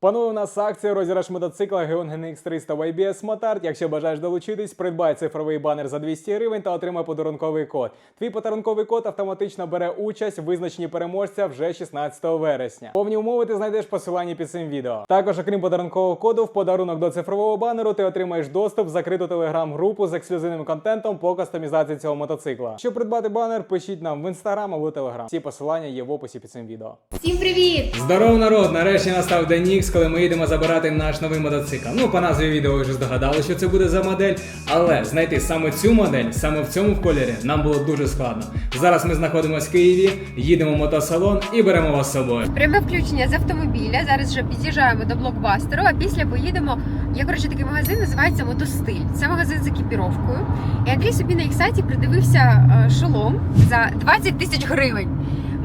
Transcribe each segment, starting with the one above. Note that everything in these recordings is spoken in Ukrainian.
Панує у нас акція розіграш мотоцикла Geon GNX 300 в IBS Motard. Якщо бажаєш долучитись, придбай цифровий банер за 200 гривень та отримай подарунковий код. Твій подарунковий код автоматично бере участь в визначенні переможця вже 16 вересня. Повні умови ти знайдеш в посиланні під цим відео. Також, окрім подарункового коду, в подарунок до цифрового банеру ти отримаєш доступ в закриту телеграм-групу з ексклюзивним контентом по кастомізації цього мотоцикла. Щоб придбати банер, пишіть нам в інстаграм або телеграм. Всі посилання є в описі під цим відео. Всім привіт! Здоров, народ! Нарешті настав день Ікс, коли ми їдемо забирати наш новий мотоцикл. Ну, по назві відео ви вже здогадали, що це буде за модель. Але знайти саме цю модель, саме в цьому кольорі, нам було дуже складно. Зараз ми знаходимося в Києві, їдемо в мотосалон і беремо вас з собою. Пряме включення з автомобіля. Зараз вже під'їжджаємо до блокбастеру, а після поїдемо. Є коротше такий магазин, називається Мотостиль. Це магазин з екіпіровкою. І Андрій собі на їх сайті придивився е, шолом за 20 тисяч гривень.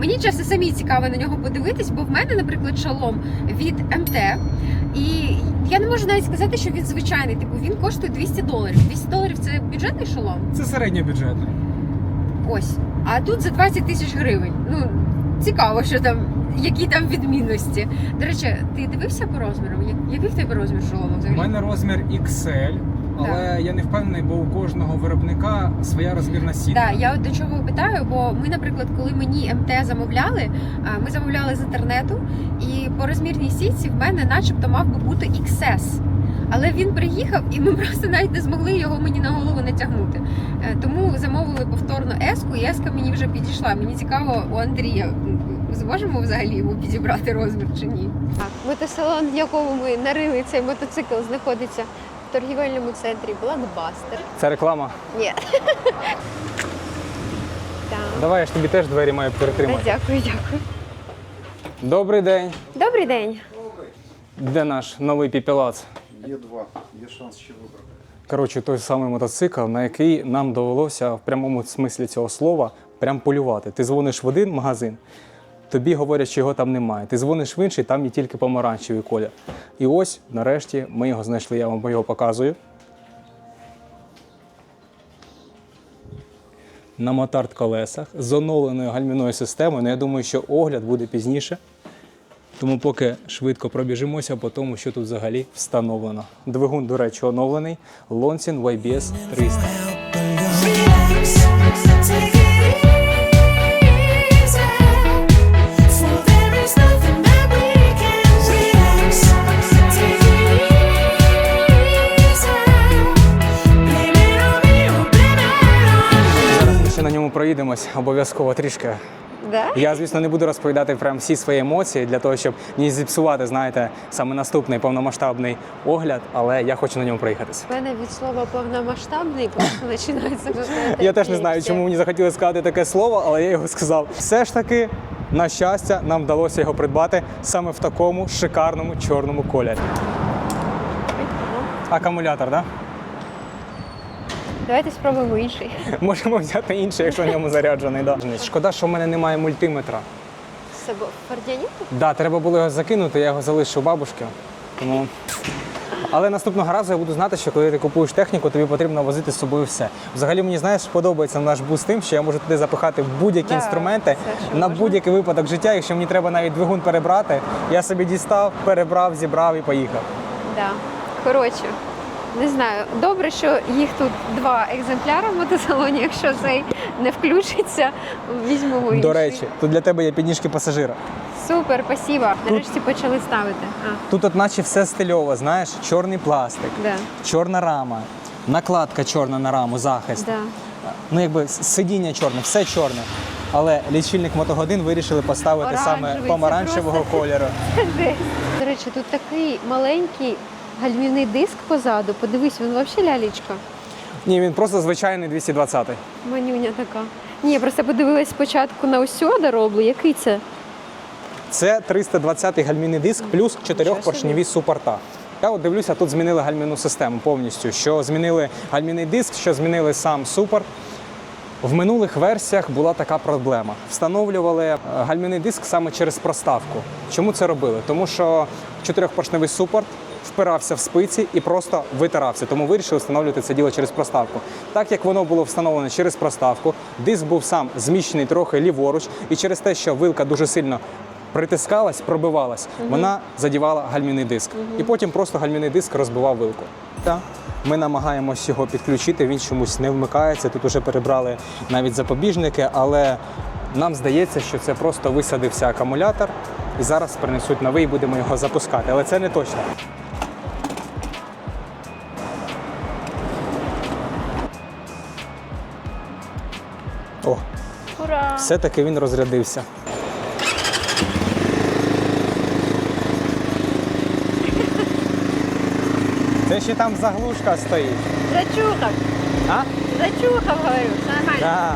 Мені чесно самі цікаво на нього подивитись, бо в мене, наприклад, шолом від МТ. І я не можу навіть сказати, що він звичайний. Типу він коштує 200 доларів. 200 доларів це бюджетний шолом. Це середньобюджетний. Ось. А тут за 20 тисяч гривень. Ну, цікаво, що там, які там відмінності. До речі, ти дивився по розмірам? Який в тебе розмір шолому У мене розмір XL, але я не впевнений, бо у кожного виробника своя розмірна сітка. Так, я от до чого питаю, бо ми, наприклад, коли мені МТ замовляли, ми замовляли з інтернету, і по розмірній сітці в мене начебто мав би бути XS. Але він приїхав, і ми просто навіть не змогли його мені на голову натягнути. Е, Тому замовили повторно еску, і еска мені вже підійшла. Мені цікаво у Андрія. Зможемо взагалі йому підібрати розмір чи ні? Так, мотосалон, в якому ми нарили цей мотоцикл, знаходиться в торгівельному центрі Блокбастер. Це реклама. Ні. Давай я ж тобі теж двері маю перетримати. Дякую, дякую. Добрий день. Добрий день. Де наш новий піпілац? Є два, є шанс ще вибрати. Коротше, той самий мотоцикл, на який нам довелося в прямому смислі цього слова прям полювати. Ти дзвониш в один магазин, тобі говорять, що його там немає. Ти дзвониш в інший, там є тільки помаранчевий колір. І ось, нарешті, ми його знайшли, я вам його показую. На мотард колесах з оновленою гальмівною системою. Ну, я думаю, що огляд буде пізніше. Тому поки швидко пробіжимося по тому, що тут взагалі встановлено. Двигун, до речі, оновлений. Lonsin YBS 300. Ньому обов'язково трішки. Да? Я, звісно, не буду розповідати прям всі свої емоції для того, щоб не зіпсувати, знаєте, саме наступний повномасштабний огляд, але я хочу на ньому проїхатися. У мене від слова повномасштабний просто починається. Я теж не знаю, чому мені захотілося сказати таке слово, але я його сказав. Все ж таки, на щастя, нам вдалося його придбати саме в такому шикарному чорному кольорі. Акумулятор, так? Да? Давайте спробуємо інший. Можемо взяти інший, якщо в ньому заряджений. Да. Шкода, що в мене немає мультиметра. Собою Фордяніку? Да, треба було його закинути, я його залишив у бабушки. Тому... Але наступного разу я буду знати, що коли ти купуєш техніку, тобі потрібно возити з собою все. Взагалі мені знаєш, подобається наш бус тим, що я можу туди запихати будь-які Да, інструменти все, на будь-який випадок життя. Якщо мені треба навіть двигун перебрати, я собі дістав, перебрав, зібрав і поїхав. Да. Коротше, не знаю. Добре, що їх тут два екземпляри в мотосалоні. Якщо цей не включиться, візьмемо інший. До речі, тут для тебе є підніжки пасажира. Супер, спасибо. Нарешті почали ставити. А, Тут, от наче все стильово, знаєш, чорний пластик, да, чорна рама, накладка чорна на раму, захист. да. ну якби с- сидіння чорне, все чорне. Але лічильник мотогодин вирішили поставити саме Оранжевий, це помаранчевого кольору. До речі, тут такий маленький гальмівний диск позаду. Подивись, він взагалі лялечка. Ні, він просто звичайний 220-й. Манюня така. Ні, я просто подивилась спочатку на усю дороблу. Який це? Це 320-й гальмівний диск плюс чотирьохпоршневі супорта. Я от дивлюся, тут змінили гальмівну систему повністю. Що змінили гальмівний диск, що змінили сам супорт. В минулих версіях була така проблема. Встановлювали е, гальмівний диск саме через проставку. Чому це робили? Тому що чотирьохпоршневий супорт впирався в спиці і просто витирався. Тому вирішили встановлювати це діло через проставку. Так як воно було встановлено через проставку, диск був сам зміщений трохи ліворуч, і через те, що вилка дуже сильно притискалась, пробивалась, вона задівала гальмівний диск. І потім просто гальмівний диск розбивав вилку. Та ми намагаємось його підключити, він чомусь не вмикається. Тут вже перебрали навіть запобіжники, але нам здається, що це просто висадився акумулятор, і зараз принесуть новий, і будемо його запускати. Але це не точно. Все-таки він розрядився. Це ще там заглушка стоїть. Зачухав! А? Зачухав, говорю, все нормально. Да.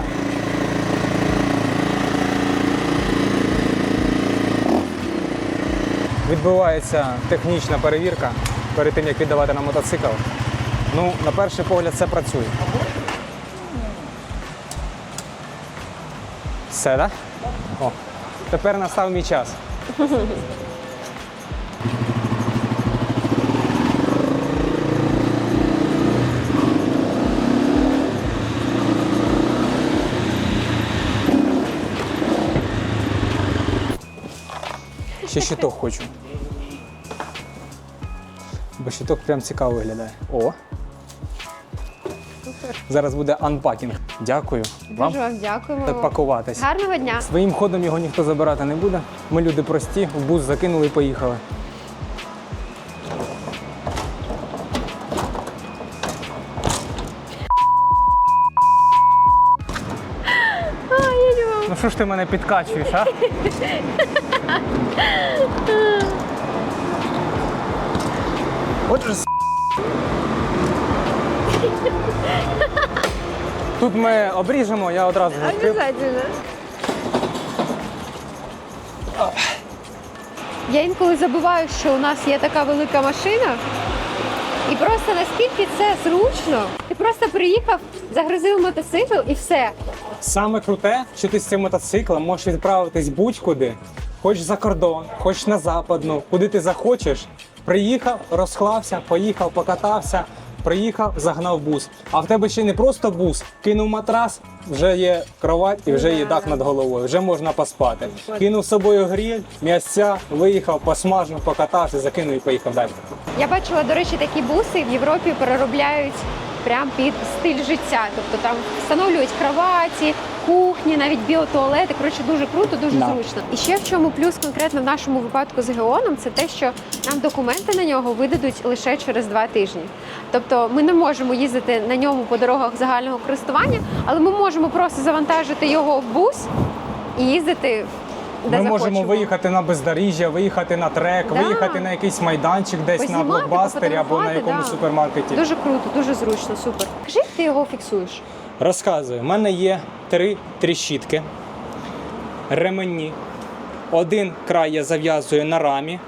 Відбувається технічна перевірка перед тим, як віддавати на мотоцикл. Ну, на перший погляд, це працює. Все, так? Да? О, тепер настав мій час. Ще щиток хочу. Бо щиток прям цікаво виглядає. О! Зараз буде анпакінг. Дякую вам. Дуже вам дякуємо. Пакуватись. Гарного дня! Своїм ходом його ніхто забирати не буде. Ми люди прості, в бус закинули і поїхали. Ну що ж ти мене підкачуєш, а? Тут ми обріжемо, я одразу відкрив. Обязательно. Я інколи забуваю, що у нас є така велика машина. І просто наскільки це зручно. Ти просто приїхав, загрузив мотоцикл і все. Саме круте, що ти з цим мотоциклом можеш відправитись будь-куди, хоч за кордон, хоч на западну, куди ти захочеш. Приїхав, розклався, поїхав, покатався, приїхав, загнав бус. А в тебе ще не просто бус, кинув матрас, вже є кровать і вже є дах над головою, вже можна поспати. Кинув з собою гріль, м'ясця, виїхав, посмажив, покатався, закинув і поїхав далі. Я бачила, до речі, такі буси в Європі переробляють прям під стиль життя. Тобто там встановлюють кроваті, кухні, навіть біотуалети. Коротше, дуже круто, дуже Да. зручно. І ще в чому плюс конкретно в нашому випадку з Геоном, це те, що нам документи на нього видадуть лише через два тижні. Тобто ми не можемо їздити на ньому по дорогах загального користування, але ми можемо просто завантажити його в бус і їздити. Ми можемо захочемо. виїхати на бездоріжжя, виїхати на трек, Да. виїхати на якийсь майданчик десь на блокбастері або на пофотографувати, якомусь да. супермаркеті. Дуже круто, дуже зручно, супер. Скажи, як ти його фіксуєш? Розказую, у мене є три тріщітки, ремені. Один край я зав'язую на рамі,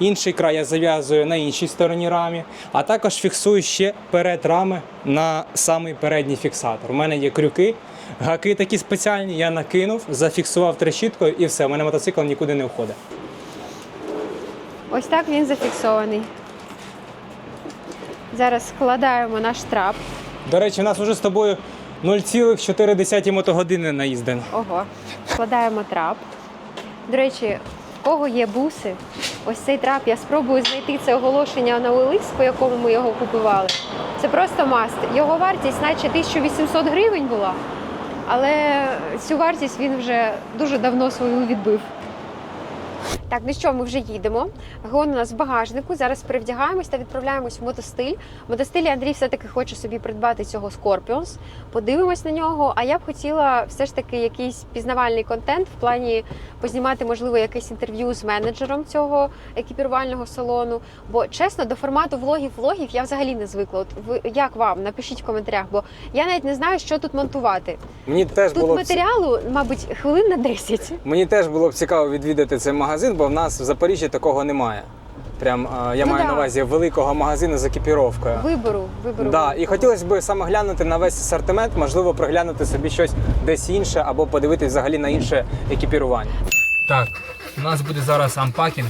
інший край я зав'язую на іншій стороні рамі, а також фіксую ще перед рами на самий передній фіксатор. У мене є крюки, гаки такі спеціальні, я накинув, зафіксував трещіткою і все, у мене мотоцикл нікуди не входить. Ось так він зафіксований. Зараз складаємо наш трап. До речі, у нас вже з тобою 0,4 мотогодини наїздено. Ого. Складаємо трап. До речі, в кого є буси, ось цей трап, я спробую знайти це оголошення на OLX, по якому ми його купували. Це просто маст. Його вартість, наче 1800 гривень була, але цю вартість він вже дуже давно свою відбив. Так, ну що, ми вже їдемо. Гон у нас в багажнику. Зараз перевдягаємось та відправляємось в мотостиль. В мотостилі Андрій все-таки хоче собі придбати цього Scorpions. Подивимось на нього. А я б хотіла все ж таки якийсь пізнавальний контент в плані познімати, можливо, якесь інтерв'ю з менеджером цього екіпірувального салону. Бо чесно, до формату влогів-влогів я взагалі не звикла. От ви як вам? Напишіть в коментарях, бо я навіть не знаю, що тут монтувати. Мені теж Тут було матеріалу, мабуть, хвилин на 10. Мені теж було б цікаво відвідати цей магазин, бо в нас в Запоріжжі такого немає. Прям е, я Ну маю да. на увазі великого магазину з екіпіровкою. Вибору, вибору. Да, і хотілося б саме глянути на весь асортимент, можливо, приглянути собі щось десь інше або подивитись взагалі на інше екіпірування. Так, у нас буде зараз ампакінг.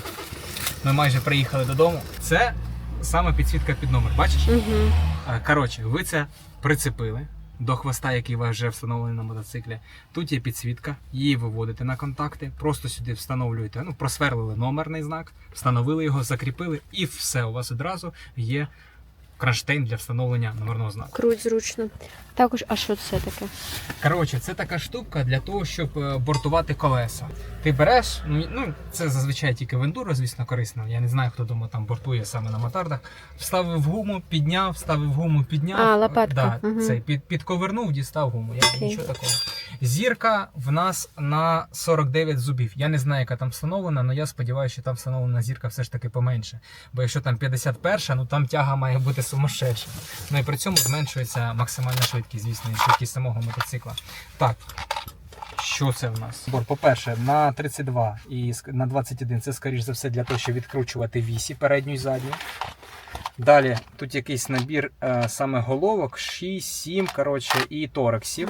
Ми майже приїхали додому. Це саме підсвітка під номер. Бачиш? Угу. Коротше, ви це прицепили. До хвоста, який вас вже встановлений на мотоциклі. Тут є підсвітка, її виводите на контакти, просто сюди встановлюєте, ну, просверлили номерний знак, встановили його, закріпили, і все. У вас одразу є кронштейн для встановлення номерного знаку. Круть зручно. Також, а що це таке? Коротше, це така штука для того, щоб е, бортувати колеса. Ти береш, ну ну, це зазвичай тільки в ендуро, звісно, корисно. Я не знаю, хто дома там бортує саме на мотардах. Вставив гуму, підняв, вставив гуму, підняв. А, лопатка. Да, Мгм. цей, під, підковернув, дістав гуму. Я, Окей. нічого такого. Зірка в нас на 49 зубів. Я не знаю, яка там встановлена, але я сподіваюся, що там встановлена зірка все ж таки поменше. Бо якщо там 51, ну там тяга має бути сумасшедша. Ну і при цьому зменшується максимальна швидкість, звісно, і швидкість самого мотоцикла. Так. Що це в нас? Бор, по-перше, на 32 і на 21 це, скоріш за все, для того, щоб відкручувати вісі передню і задню. Далі тут якийсь набір е, саме головок, 6, 7, коротше, і торексів.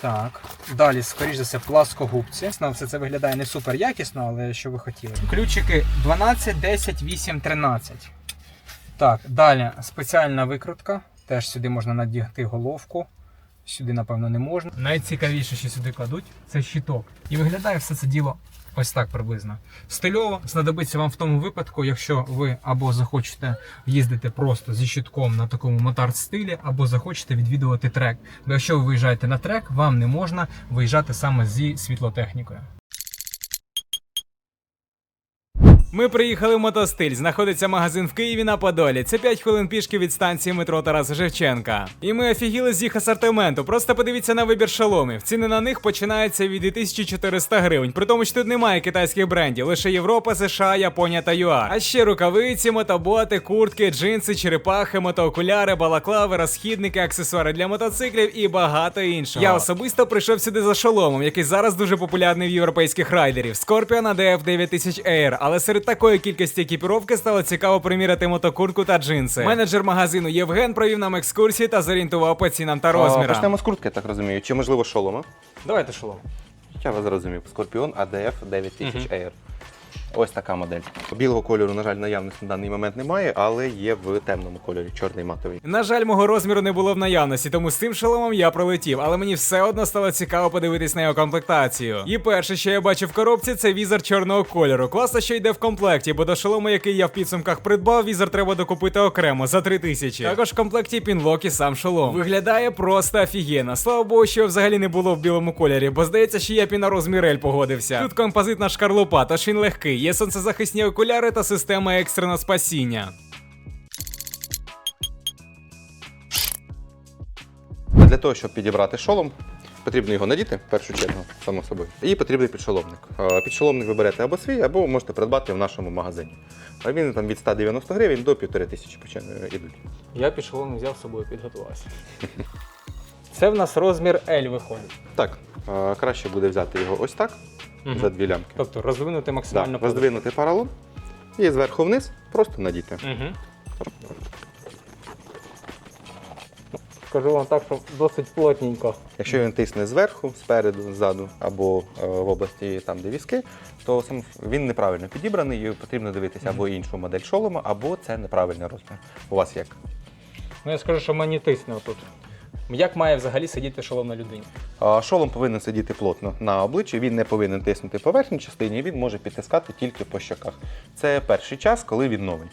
Так. Далі, скоріш за все, пласкогубці. Все це виглядає не супер якісно, але що ви хотіли. Ключики 12, 10, 8, 13. Так, далі спеціальна викрутка. Теж сюди можна надягти головку. Сюди, напевно, не можна. Найцікавіше, що сюди кладуть, це щиток. І виглядає все це діло ось так приблизно. Стильово знадобиться вам в тому випадку, якщо ви або захочете їздити просто зі щитком на такому мотард стилі, або захочете відвідувати трек. Бо якщо ви виїжджаєте на трек, вам не можна виїжджати саме зі світлотехнікою. Ми приїхали в мотостиль. Знаходиться магазин в Києві на Подолі. Це 5 хвилин пішки від станції метро Тараса Шевченка. І ми офігіли з їх асортименту. Просто подивіться на вибір шоломів. Ціни на них починаються від 2400 гривень. При тому, що тут немає китайських брендів, лише Європа, США, Японія та ЮАР. А ще рукавиці, мотоботи, куртки, джинси, черепахи, мотоокуляри, балаклави, розхідники, аксесуари для мотоциклів і багато іншого. Я особисто прийшов сюди за шоломом, який зараз дуже популярний в європейських райдерів. Scorpion ADF 9000 Air. Але серед такої кількості екіпіровки стало цікаво приміряти мотокуртку та джинси. Менеджер магазину Євген провів нам екскурсії та зорієнтував по цінам та А, розмірам. Почнемо з куртки, я так розумію. Чи можливо шолома? Давайте шолом. Я вас зрозумів. Скорпіон ADF 9000 Air. Ось така модель. Білого кольору, на жаль, наявності на даний момент немає, але є в темному кольорі, чорний матовий. На жаль, мого розміру не було в наявності, тому з цим шоломом я пролетів, але мені все одно стало цікаво подивитись на його комплектацію. І перше, що я бачив в коробці, це візор чорного кольору. Класно, що йде в комплекті, бо до шолому, який я в підсумках придбав, візор треба докупити окремо за 3000. Також в комплекті пінлок і сам шолом. Виглядає просто офігенно. Слава Богу, що взагалі не було в білому кольорі, бо здається, що я б і на розмір погодився. Тут композитна шкарлупа, тож він легкий, є сонцезахисні окуляри та система екстреного спасіння. Для того, щоб підібрати шолом, потрібно його надіти в першу чергу, само собою. І потрібний підшоломник. Е, Підшоломник ви берете або свій, або можете придбати в нашому магазині. Він там від 190 гривень до 1500 починає йдуть. Я під шолом взяв з собою, підготувався. Це в нас розмір L виходить. Так, е, краще буде взяти його ось так, за дві лямки. Тобто розвинути Да, максимально роздвинути паралон і зверху вниз просто надіти. Угу. Скажу вам так, що досить плотненько. Якщо він тисне зверху, спереду, ззаду або е, в області там, де візки, то сам він неправильно підібраний і потрібно дивитися або іншу модель шолома, або це неправильний розмір. У вас як? Ну я скажу, що мені тисне тут. Як має взагалі сидіти шолом на людині? Шолом повинен сидіти плотно на обличчі, він не повинен тиснути по верхній частині, він може підтискати тільки по щоках. Це перший час, коли він новий.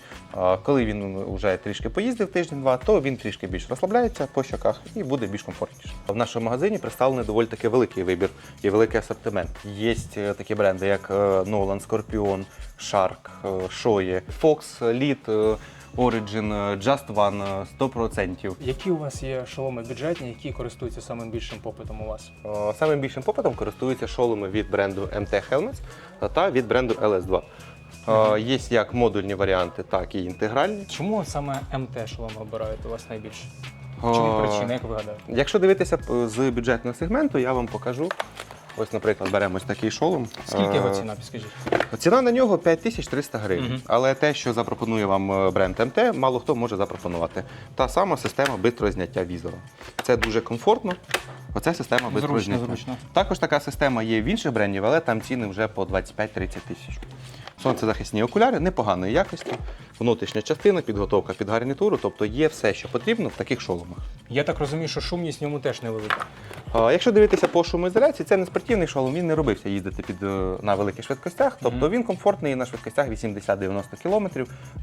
Коли він вже трішки поїздив тиждень-два, то він трішки більш розслабляється по щоках і буде більш комфортніше. В нашому магазині представлений доволі таки великий вибір і великий асортимент. Є е, такі бренди, як е, Nolan, Scorpion, Shark, е, Shoei, Fox, Lead, Origin, е, Just One, е, 100%. Які у вас є шоломи бюджетні, які користуються самим більшим попитом у вас? Е, Самим більшим попитом користуються шоломи від бренду MT Helmets та від бренду LS2. Е, Є як модульні варіанти, так і інтегральні. Чому саме МТ шолом обирають у вас найбільше? Е, чому причина, як ви гадаєте? Якщо дивитися з бюджетного сегменту, я вам покажу. Ось, наприклад, беремо ось такий шолом. Скільки Е, його ціна, підскажіть? Ціна на нього 5300 гривень. Мгм. Але те, що запропонує вам е, бренд МТ, мало хто може запропонувати. Та сама система бистрого зняття візора. Це дуже комфортно. Оце система бистрого Зручно, зняття. зручно. Також така система є в інших брендів, але там ціни вже по 25-30 тисяч. Сонцезахисні окуляри непоганої якості, внутрішня частина, підготовка під гарнітуру, тобто є все, що потрібно в таких шоломах. Я так розумію, що шумність в ньому теж невелика. Якщо дивитися по шумоізоляції, це не спортивний шолом, він не робився їздити під, е, на великих швидкостях, тобто він комфортний на швидкостях 80-90 км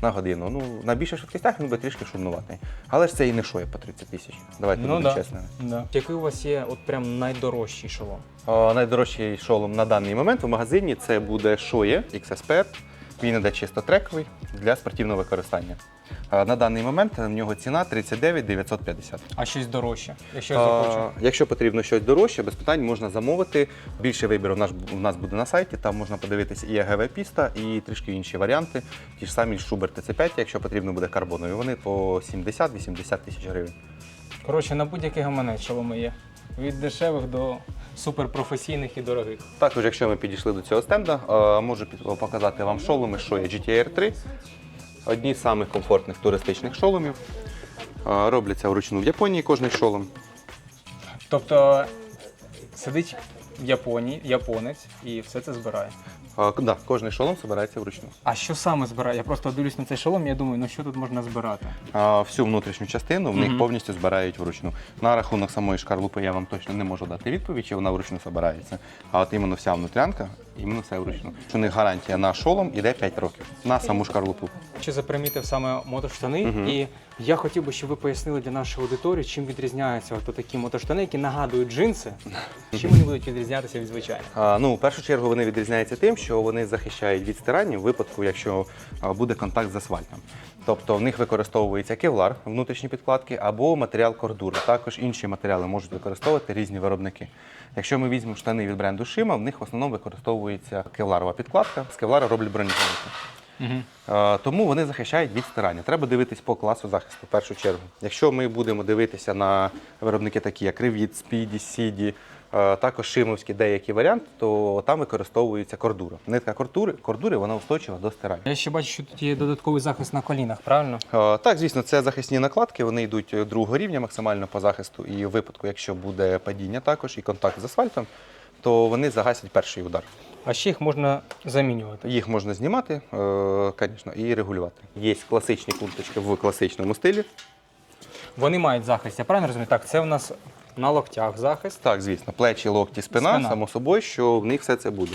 на годину. Ну, на більших швидкостях він би трішки шумнуватий. Але ж це і не шоє по 30 тисяч. Давайте Ну будемо да. чесними. Да. Який у вас є от прям найдорожчий шолом? А, Найдорожчий шолом на даний момент в магазині це буде Shoye XSPR. Він іде чисто трековий для спортивного використання. На даний момент в нього ціна 39 950. А щось дорожче, якщо я захочу. Якщо потрібно щось дорожче, без питань можна замовити. Більше вибіру у нас, буде на сайті. Там можна подивитися і АГВ Піста, і трішки інші варіанти. Ті ж самі Шубер ТЦ5, якщо потрібно буде карбонові. Вони по 70-80 тисяч гривень. Коротше, на будь-який гаманець шоломи є. Від дешевих до суперпрофесійних і дорогих. Також, якщо ми підійшли до цього стенда, можу показати вам шоломи, що є GTR 3. Одні з самих комфортних туристичних шоломів. Робляться вручну в Японії кожний шолом. Тобто сидить Японії, японець і все це збирає. Е, Да, кожний шолом збирається вручну. А що саме збирає? Я просто дивлюсь на цей шолом, і я думаю, ну що тут можна збирати? А, Всю внутрішню частину в них Мгм. повністю збирають вручну. На рахунок самої шкарлупи я вам точно не можу дати відповідь, чи вона вручну збирається. А от іменно вся внутрянка, іменно все вручну. У них гарантія на шолом іде 5 років на саму шкарлупу. Чи запримітив саме мотоштани? Мгм. І я хотів би, щоб ви пояснили для нашої аудиторії, чим відрізняються от такі мотоштани, які нагадують джинси. Чим вони будуть відрізнятися від звичайних? А, ну, в першу чергу вони відрізняються тим, що вони захищають від стирання в випадку, якщо буде контакт з асфальтом. Тобто в них використовується кевлар, внутрішні підкладки, або матеріал кордура. Також інші матеріали можуть використовувати різні виробники. Якщо ми візьмемо штани від бренду Шима, в них в основному використовується кевларова підкладка. З кевлара роблять бронежилети. Е, Тому вони захищають від стирання. Треба дивитись по класу захисту в першу чергу. Якщо ми будемо дивитися на виробники, такі як Revit, Speedy, Сіді, також шимовські деякі варіанти, то там використовується кордура. Нитка кордури, кордури вона устойчива до стирання. Я ще бачу, що тут є додатковий захист на колінах, правильно? Е, Так, звісно, це захисні накладки, вони йдуть е, другого рівня максимально по захисту. І в випадку, якщо буде падіння також і контакт з асфальтом, то вони загасять перший удар. А ще їх можна замінювати. Їх можна знімати, е, звісно, і регулювати. Є класичні курточки в класичному стилі. Вони мають захист, я правильно розумію? Так, це у нас на локтях захист. Так, звісно, плечі, локті, спина, Спина. само собою, що в них все це буде.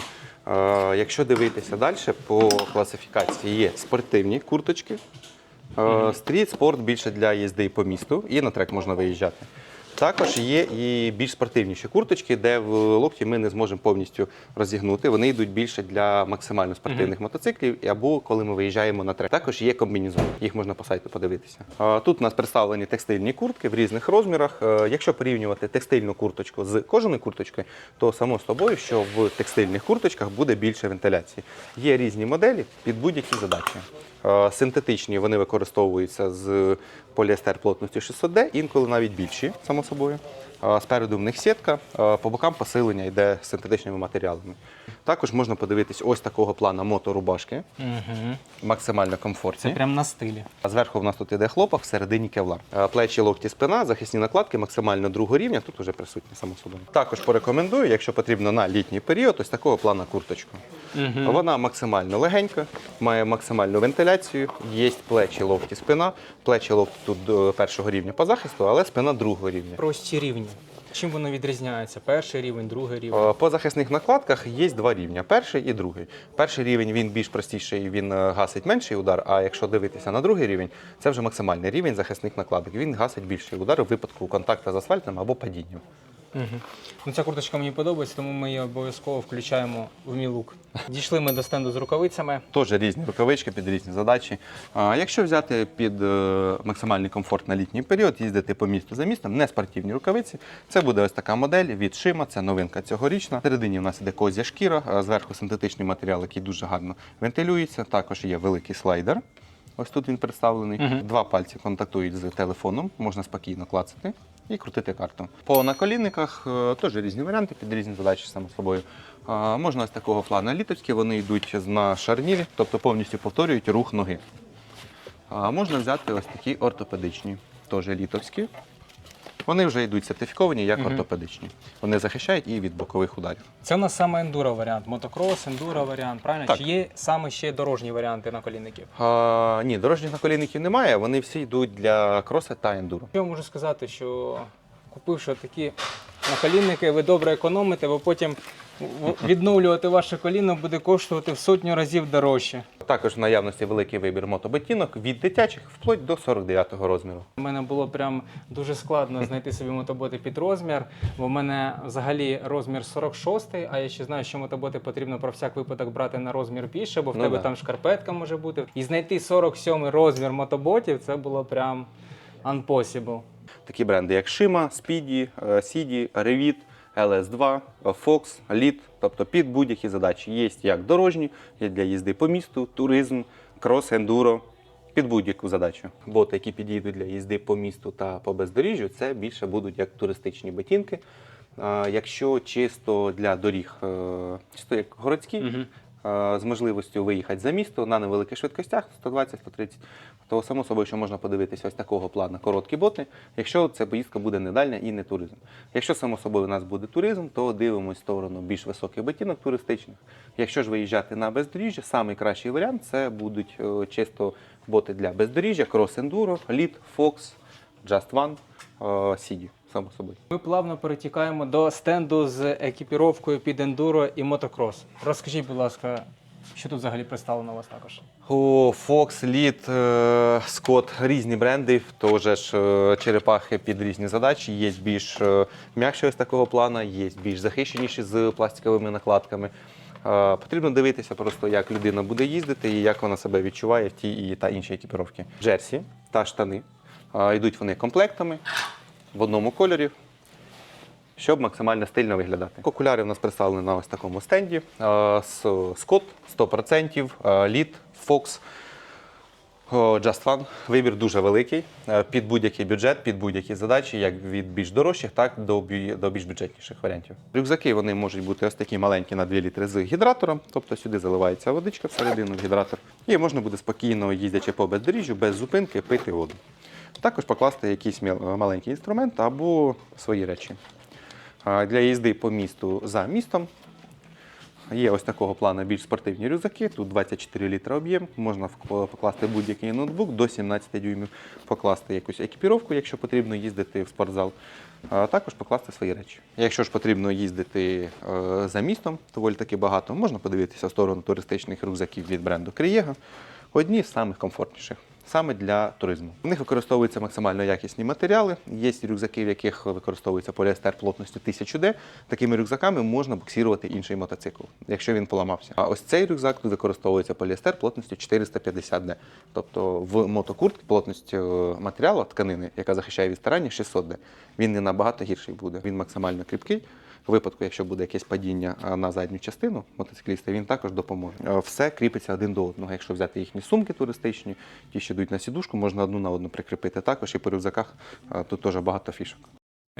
Е, якщо дивитися далі, по класифікації є спортивні курточки, е, стріт, спорт більше для їзди по місту, і на трек можна виїжджати. Також є і більш спортивніші курточки, де в локті ми не зможемо повністю розігнути. Вони йдуть більше для максимально спортивних мотоциклів або коли ми виїжджаємо на трек. Також є комбінезони, їх можна по сайту подивитися. Тут у нас представлені текстильні куртки в різних розмірах. Е, Якщо порівнювати текстильну курточку з кожаною курточкою, то само собою, що в текстильних курточках буде більше вентиляції. Є різні моделі під будь-які задачі. Е, Синтетичні вони використовуються з поліестер плотністю 600D, інколи навіть більші, само собою. Е, Спереду в них сітка, е, по бокам посилення йде синтетичними матеріалами. Також можна подивитись ось такого плана моторубашки, Угу. максимально Це комфортні. прям на стилі. А зверху в нас тут іде хлопок, всередині кевлар. Е, Плечі, локті, спина, захисні накладки максимально другого рівня, тут вже присутні, само собою. Також порекомендую, якщо потрібно на літній період, ось такого плана курточку. Угу. Вона максимально легенька, має максимальну вентиляцію, є плечі, локті, спина. Плечі локті тут до першого рівня по захисту, але спина другого рівня. Прості рівні. Чим воно відрізняється? Перший рівень, другий рівень. Е, По захисних накладках є два рівня: перший і другий. Перший рівень він більш простіший, він е, гасить менший удар. А якщо дивитися на другий рівень, це вже максимальний рівень захисних накладок. Він гасить більший удар у випадку контакту з асфальтом або падінням. Угу. Ну, ця курточка мені подобається, тому ми її обов'язково включаємо в мій лук. Дійшли ми до стенду з рукавицями. Теж різні рукавички під різні задачі. А якщо взяти під е, максимальний комфорт на літній період, їздити по місту за містом, не спортивні рукавиці, це буде ось така модель від Шима, це новинка цьогорічна. Всередині в нас іде козя шкіра, зверху синтетичний матеріал, який дуже гарно вентилюється. Також є великий слайдер. Ось тут він представлений. Угу. Два пальці контактують з телефоном, можна спокійно клацати і крутити карту. По наколінниках е, теж різні варіанти під різні задачі, само собою. А, Можна ось такого плана літочки, вони йдуть на шарнірі, тобто повністю повторюють рух ноги. А можна взяти ось такі ортопедичні, теж літовські. Вони вже йдуть сертифіковані як Мгм. ортопедичні. Вони захищають і від бокових ударів. Це у нас саме ендуро варіант, мотокрос, ендуро варіант, правильно? Так. Чи є саме ще дорожні варіанти наколінників? А, ні, дорожніх наколінників немає. Вони всі йдуть для кроса та ендуро. Я можу сказати, що купивши такі наколінники, ви добре економите, бо потім відновлювати ваше коліно буде коштувати в сотню разів дорожче. Також в наявності великий вибір мотоботінок від дитячих вплоть до 49-го розміру. У мене було прям дуже складно знайти собі мотоботи під розмір, бо в мене взагалі розмір 46, а я ще знаю, що мотоботи потрібно про всяк випадок брати на розмір більше, бо в Ну тебе да. там шкарпетка може бути. І знайти 47 розмір мотоботів це було прям unpossible. Такі бренди, як Shima, Speedy, е, Sidi, Revit, LS2, е, Fox, Lead, тобто під будь-які задачі. Є як дорожні, є для їзди по місту, туризм, крос, ендуро. Під будь-яку задачу. Боти, які підійдуть для їзди по місту та по бездоріжжю, це більше будуть як туристичні ботинки. Якщо чисто для доріг, е, чисто як городські, е, з можливістю виїхати за місто на невеликих швидкостях 120-130, то само собою, що можна подивитися ось такого плану короткі боти, якщо ця поїздка буде не дальня і не туризм. Якщо само собою у нас буде туризм, то дивимось в сторону більш високих ботинок туристичних. Якщо ж виїжджати на бездоріжжя, найкращий варіант це будуть е, чисто боти для бездоріжжя, Enduro, Lead, Fox, Just One, е, Sidi, само собою. Ми плавно перетікаємо до стенду з екіпіровкою під ендуро і мотокрос. Розкажіть, будь ласка, що тут взагалі представлено у вас також? О, Fox, Lead, е, Scott, різні бренди, теж ж е, черепахи під різні задачі. Є більш е, м'якші ось такого плана, є більш захищеніші з пластиковими накладками. Потрібно дивитися просто, як людина буде їздити і як вона себе відчуває в тій і та іншій екіпіровці. Джерсі та штани. Йдуть вони комплектами в одному кольорі, щоб максимально стильно виглядати. Окуляри в нас представлені на ось такому стенді. Е, Scott 100%, е, Lead, Fox, е, Just One. Вибір дуже великий е, під будь-який бюджет, під будь-які задачі, як від більш дорожчих, так до, до більш бюджетніших варіантів. Рюкзаки вони можуть бути ось такі маленькі на 2 літри з гідратором, тобто сюди заливається водичка всередину в гідратор, і можна буде спокійно їздячи по бездоріжжю, без зупинки, пити воду. Також покласти якийсь маленький інструмент або свої речі. Для їзди по місту за містом є ось такого плану більш спортивні рюкзаки. Тут 24 літра об'єм. Можна покласти будь-який ноутбук до 17 дюймів, покласти якусь екіпіровку, якщо потрібно їздити в спортзал. А також покласти свої речі. Якщо ж потрібно їздити е, за містом, доволі таки багато, можна подивитися в сторону туристичних рюкзаків від бренду Крієга. Одні з самих комфортніших. Саме для туризму. В них використовуються максимально якісні матеріали. Є рюкзаки, в яких використовується поліестер плотністю 1000D. Такими рюкзаками можна буксирувати інший мотоцикл, якщо він поламався. А ось цей рюкзак тут використовується поліестер плотністю 450D. Тобто в мотокуртці плотність е, матеріалу тканини, яка захищає від старання, 600D. Він не набагато гірший буде. Він максимально кріпкий. Випадку, якщо буде якесь падіння на задню частину мотоцикліста, він також допоможе. Все кріпиться один до одного. Якщо взяти їхні сумки туристичні, ті, що йдуть на сідушку, можна одну на одну прикріпити також. І по рюкзаках тут теж багато фішок.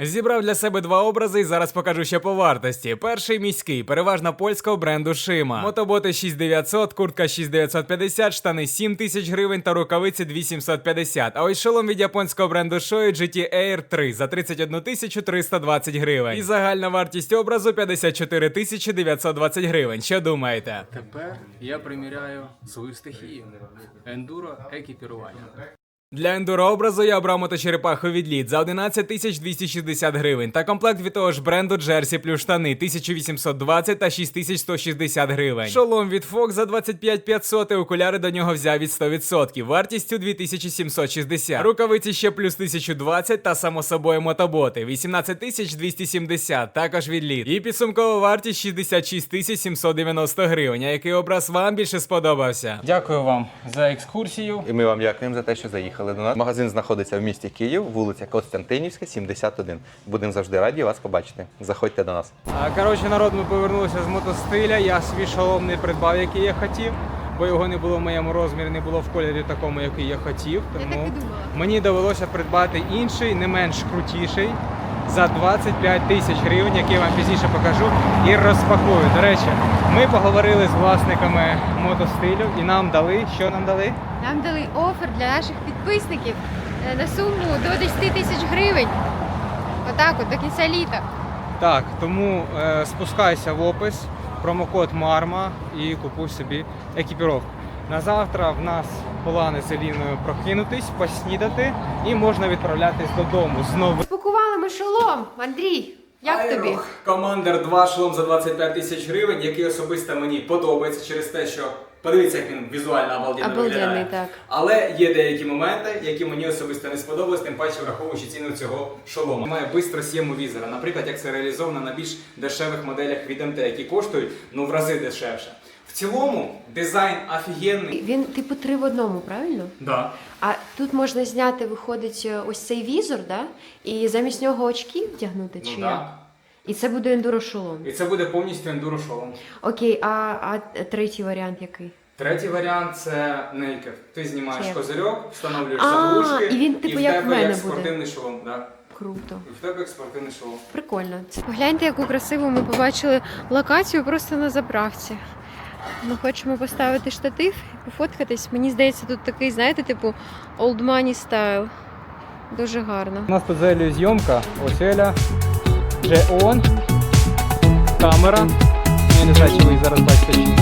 Зібрав для себе два образи і зараз покажу ще по вартості. Перший міський, переважно польського бренду Шима. Мотоботи 6900, куртка 6950, штани 7000 гривень та рукавиці 2750. А ось шолом від японського бренду Shoei GT Air 3 за 31 320 гривень. І загальна вартість образу 54 920 гривень. Що думаєте? Тепер я приміряю свою стихію. Ендуро екіпірування. Для ендурообразу я обрав моточерепаху від лід за 11 260 гривень та комплект від того ж бренду Джерсі плюс штани 1820 та 6160 гривень. Шолом від Fox за 25 500 і окуляри до нього взяв від 100%, вартістю 2760. Рукавиці ще плюс 1020 та само собою мотоботи 18 270, також від лід. І підсумкова вартість 66 790 гривень. А який образ вам більше сподобався? Дякую вам за екскурсію. І ми вам дякуємо за те, що заїхали до нас. Магазин знаходиться в місті Київ, вулиця Костянтинівська, 71. Будемо завжди раді вас побачити. Заходьте до нас. Коротше, народ, ми повернулися з мотостиля. Я свій шолом не придбав, який я хотів, бо його не було в моєму розмірі, не було в кольорі такому, який я хотів. Я Тому так і мені довелося придбати інший, не менш крутіший. За 25 тисяч гривень, який я вам пізніше покажу і розпакую. До речі, ми поговорили з власниками мотостилю і нам дали. Що нам дали? Нам дали офер для наших підписників е, на суму до 10 тисяч гривень. Отак, от до кінця літа. Так, тому е, спускайся в опис, промокод Марма і купуй собі екіпіровку. На завтра в нас плани з Еліною прокинутись, поснідати і можна відправлятись додому знову. Спакували ми шолом, Андрій. Як тобі? Командер 2 шолом за 25 тисяч гривень, який особисто мені подобається через те, що подивіться, як він візуально обалденно виглядає. так. Але є деякі моменти, які мені особисто не сподобались, тим паче враховуючи ціну цього шолома. Має бистро с'єму візора. Наприклад, як це реалізовано на більш дешевих моделях від МТ, які коштують ну в рази дешевше. В цілому дизайн офігенний. Він типу три в одному, правильно? Да. А тут можна зняти, виходить, ось цей візор, да? І замість нього очки вдягнути Ну, чи да. І це буде ендурошолом. І це буде повністю ендуро шолом. Окей, а, а третій варіант який? Третій варіант це naked. Ти знімаєш Це- козирьок, встановлюєш А, заглушки, і він, типу, в як тебе в мене як буде. спортивний шолом. Да. Круто. І в тебе як спортивний шолом. Прикольно. Це погляньте, яку красиву ми побачили локацію просто на заправці. Ми хочемо поставити штатив і пофоткатись. Мені здається, тут такий, знаєте, типу old money style. Дуже гарно. У нас тут з зйомка. Ось Еля. Вже он. Камера. Я не знаю, чи ви зараз бачите чи.